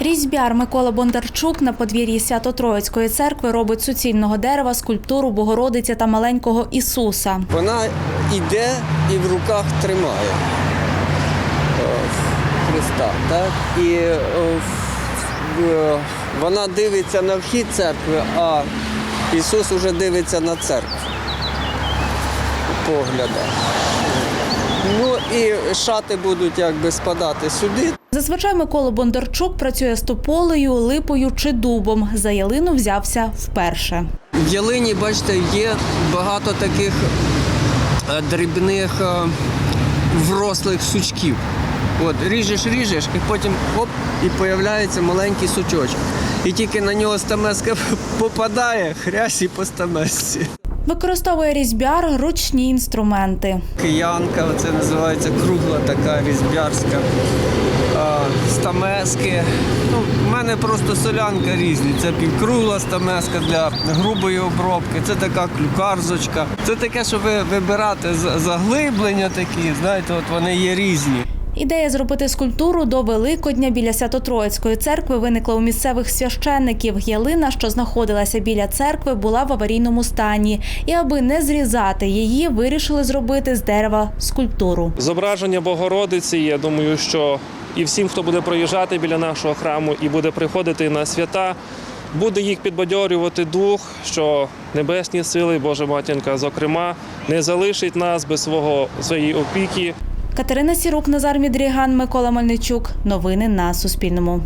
Різьбяр Микола Бондарчук на подвір'ї Свято-Троїцької церкви робить суцільного дерева скульптуру Богородиці та маленького Ісуса. Вона йде і в руках тримає е, Христа. Так? І е, е, вона дивиться на вхід церкви, а Ісус уже дивиться на церкву. Погляда. Ну і шати будуть якби спадати сюди. Зазвичай Микола Бондарчук працює з тополею, липою чи дубом. За ялину взявся вперше. В ялині, бачите, є багато таких е, дрібних е, врослих сучків. От, ріжеш, ріжеш, і потім оп, і появляється маленький сучочок. І тільки на нього стамеска попадає, хрясь і по стамесці. Використовує різьбяр ручні інструменти. Киянка, це називається кругла така різьбярська. Стамески. Ну, в мене просто солянка різні. Це півкругла стамеска для грубої обробки, це така клюкарзочка. Це таке, що ви вибирати заглиблення такі, знаєте, от вони є різні. Ідея зробити скульптуру до Великодня біля Свято-Троїцької церкви виникла у місцевих священників. Ялина, що знаходилася біля церкви, була в аварійному стані. І аби не зрізати її, вирішили зробити з дерева скульптуру. Зображення Богородиці, я думаю, що і всім, хто буде проїжджати біля нашого храму і буде приходити на свята, буде їх підбадьорювати дух, що небесні сили, Божа матінка, зокрема, не залишить нас без свого своєї опіки. Катерина Сірук, Назар Мідріган, Микола Мельничук. Новини на Суспільному.